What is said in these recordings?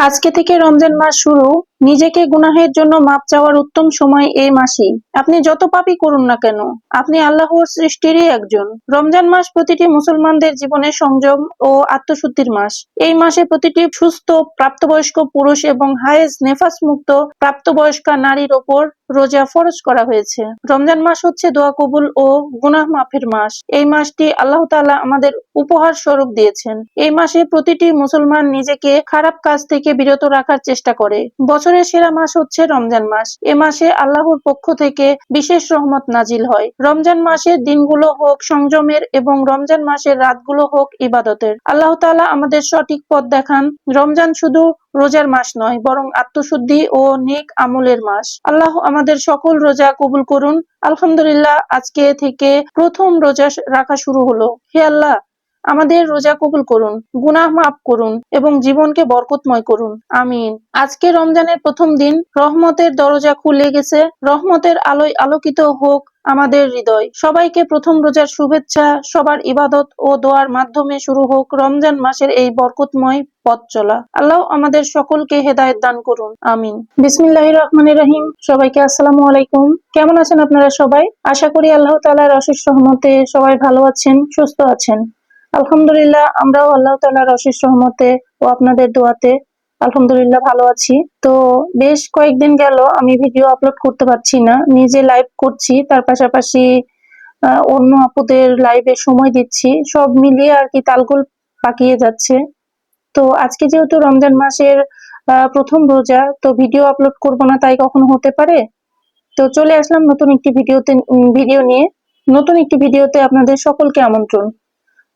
আজকে থেকে রমজান মাস শুরু। নিজেকে গুনাহের জন্য মাপ চাওয়ার উত্তম সময় এই মাসই। আপনি যত পাপই করুন না কেন, আপনি আল্লাহর সৃষ্টিরই একজন। রমজান মাস প্রতিটি মুসলমানদের জীবনে সংযম ও আত্মশুদ্ধির মাস। এই মাসে প্রতিটি সুস্থ, প্রাপ্তবয়স্ক পুরুষ এবং হায়েজ নেফাস মুক্ত প্রাপ্তবয়স্কা নারীর ওপর রোজা ফরজ করা হয়েছে। রমজান মাস হচ্ছে দোয়া কবুল ও গুনাহ মাফের মাস। এই মাসটি আল্লাহ তাআলা আমাদের উপহার স্বরূপ দিয়েছেন। এই মাসে প্রতিটি মুসলমান নিজেকে খারাপ কাজ থেকে বিরত রাখার চেষ্টা করে। বছরের সেরা মাস হচ্ছে রমজান মাস। এ মাসে আল্লাহর পক্ষ থেকে বিশেষ রহমত নাজিল হয়। রমজান মাসের দিনগুলো হোক সংযমের এবং রমজান মাসের রাতগুলো হোক ইবাদতের। আল্লাহ তাআলা আমাদের সঠিক পথ দেখান। রমজান শুধু রোজার মাস নয়, বরং আত্মশুদ্ধি ও নেক আমলের মাস। আল্লাহ আমাদের সকল রোজা কবুল করুন। আলহামদুলিল্লাহ, আজকে থেকে প্রথম রোজা রাখা শুরু হলো। হে আল্লাহ আমাদের রোজা কবুল করুন, গুনাহ মাফ করুন এবং জীবনকে বরকতময় করুন। আমিন। আজকে রমজানের প্রথম দিন, রহমতের দরজা খুলে গেছে। রহমতের আলোয় আলোকিত হোক আমাদের হৃদয়। সবাইকে প্রথম রোজার শুভেচ্ছা, সবার ইবাদত ও দোয়ার মাধ্যমে শুরু হোক রমজান মাসের এই বরকতময় পথ চলা। আল্লাহ আমাদের সকলকে হেদায়েত দান করুন। আমিন। বিসমিল্লাহির রহমানির রহিম। সবাইকে আসসালামু আলাইকুম। কেমন আছেন আপনারা সবাই? আশা করি আল্লাহ তালার অশেষ রহমতে সবাই ভালো আছেন, সুস্থ আছেন। আলহামদুলিল্লাহ, আমরাও আল্লাহ তাআলার অশেষ রহমতে ও আপনাদের দোয়াতে আলহামদুলিল্লাহ ভালো আছি। তো বেশ কয়েকদিন গেল, আমি ভিডিও আপলোড করতে পারছি না, নিজে লাইভ করছি, তার পাশাপাশি অন্য আপুদের লাইভে সময় দিচ্ছি, সব মিলিয়ে আর কি তালগোল পাকিয়ে যাচ্ছে। তো আজকে যেহেতু রমজান মাসের প্রথম রোজা, তো ভিডিও আপলোড করব না, তাই কখনো হতে পারে? তো চলে আসলাম নতুন একটি ভিডিওতে ভিডিও নিয়ে। নতুন একটি ভিডিওতে আপনাদের সকলকে আমন্ত্রণ।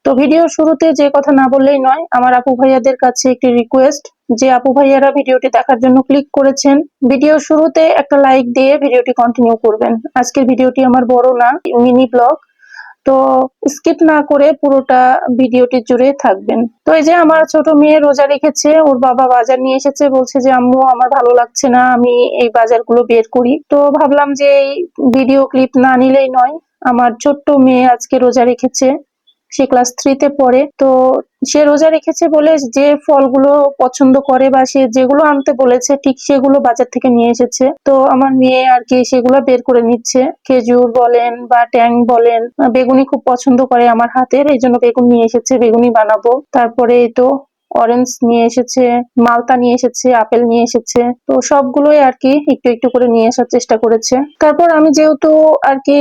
তো ভিডিও শুরুতে যে কথা না বললেই নয়, আমার আপু ভাইয়াদের কাছে একটি রিকোয়েস্ট যে আপু ভাইয়ারা ভিডিওটি দেখার জন্য ক্লিক করেছেন ভিডিও শুরুতে একটা লাইক দিয়ে ভিডিওটি কন্টিনিউ করবেন। আজকের ভিডিওটি আমার বড় না মিনি ব্লগ তো স্কিপ না করে পুরোটা ভিডিওটি জুড়ে থাকবেন। তো এই যে আমার ছোট মেয়ে রোজা রেখেছে, ওর বাবা বাজার নিয়ে এসেছে, বলছে যে, আম্মু, আমার ভালো লাগছে না, আমি এই বাজারগুলো বের করি। তো ভাবলাম যে এই ভিডিও ক্লিপ না নিলেই নয়, আমার ছোট্ট মেয়ে আজকে রোজা রেখেছে। সে ক্লাস থ্রিতে পড়ে। তো সে রোজা রেখেছে বলে যে ফলগুলো পছন্দ করে বা সে যেগুলো আনতে বলেছে, ঠিক সেগুলো বাজার থেকে নিয়ে এসেছে। তো আমার মেয়ে আর কি সেগুলো বের করে নিচ্ছে। খেজুর বলেন বা ট্যাং বলেন বেগুনি খুব পছন্দ করে আমার হাতের, এই জন্য বেগুন নিয়ে এসেছে বেগুনি বানাবো। তারপরে তো অরেঞ্জ নিয়ে এসেছে, মালতা নিয়ে এসেছে, আপেল নিয়ে এসেছে। তো সবগুলোই আর কি একটু একটু করে নিয়ে আসার চেষ্টা করেছে। তারপর আমি যেহেতু আর কি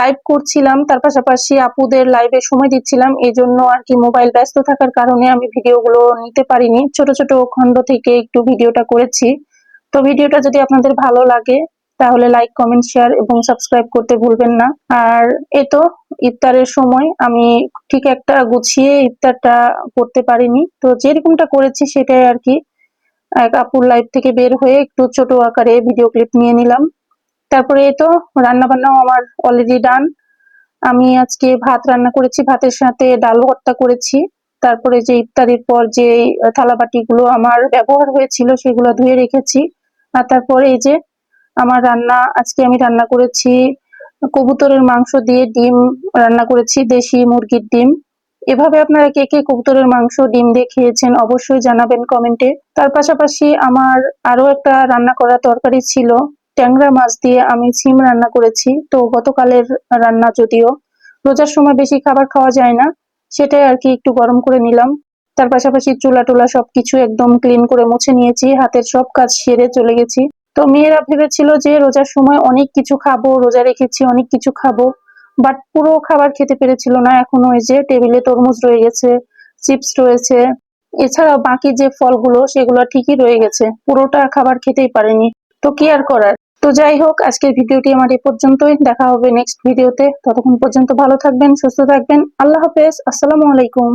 লাইভ করছিলাম, তার পাশাপাশি আপুদের লাইভে সময় দিচ্ছিলাম এই জন্য আর কি মোবাইল ব্যস্ত থাকার কারণে আমি ভিডিওগুলো নিতে পারিনি। ছোট ছোট খণ্ড থেকে একটু ভিডিওটা করেছি। তো ভিডিওটা যদি আপনাদের ভালো লাগে তাহলে লাইক কমেন্ট শেয়ার এবং সাবস্ক্রাইব করতে ভুলবেন না। আর এ তো ইফতারের সময়, আমি ঠিক একটা গুছিয়ে ইফতারটা করতে পারিনি। তো যেরকমটা করেছি সেটাই আর কি। এক আপুর থেকে বের হয়ে একটু ছোট আকারে ভিডিও ক্লিপ নিয়ে নিলাম। তারপরে এ তো রান্না বান্নাও আমার অলরেডি ডান আমি আজকে ভাত রান্না করেছি, ভাতের সাথে ডাল ভর্তা করেছি। তারপরে যে ইফতারির পর যে থালা বাটিগুলো আমার ব্যবহার হয়েছিল সেগুলো ধুয়ে রেখেছি। আর তারপরে এই যে আমার রান্না, আজকে আমি রান্না করেছি কবুতরের মাংস দিয়ে ডিম, রান্না করেছি দেশি মুরগির ডিম। এভাবে আপনারা কে কে কবুতরের মাংস, ডিম দিয়ে খেয়েছেন অবশ্যই জানাবেন কমেন্টে। তার পাশাপাশি আমার আরও একটা রান্না করা তরকারি ছিল, ট্যাংরা মাছ দিয়ে আমি সিম রান্না করেছি। তো গতকালের রান্না যদিও রোজার সময় বেশি খাবার খাওয়া যায় না, সেটাই আর কি একটু গরম করে নিলাম। তার পাশাপাশি চুলা টুলা সবকিছু একদম ক্লিন করে মুছে নিয়েছি, হাতের সব কাজ সেরে চলে গেছি। তো মেয়েরা ভেবেছিল যে রোজার সময় অনেক কিছু খাব, রোজা রেখেছি, অনেক কিছু খাব বাট পুরো খাবার খেতে পেরেছিল না। এখন ওই যে টেবিলে তরমুজ রয়ে গেছে, চিপস রয়েছে। এছাড়াও বাকি যে ফলগুলো, সেগুলো ঠিকই রয়ে গেছে। পুরোটা খাবার খেতেই পারেনি। তো কি আর করার? তো যাই হোক, আজকের ভিডিওটি আমার এ পর্যন্তই। দেখা হবে নেক্সট ভিডিওতে ততক্ষণ পর্যন্ত ভালো থাকবেন, সুস্থ থাকবেন। আল্লাহ হাফেজ। আসসালামু আলাইকুম।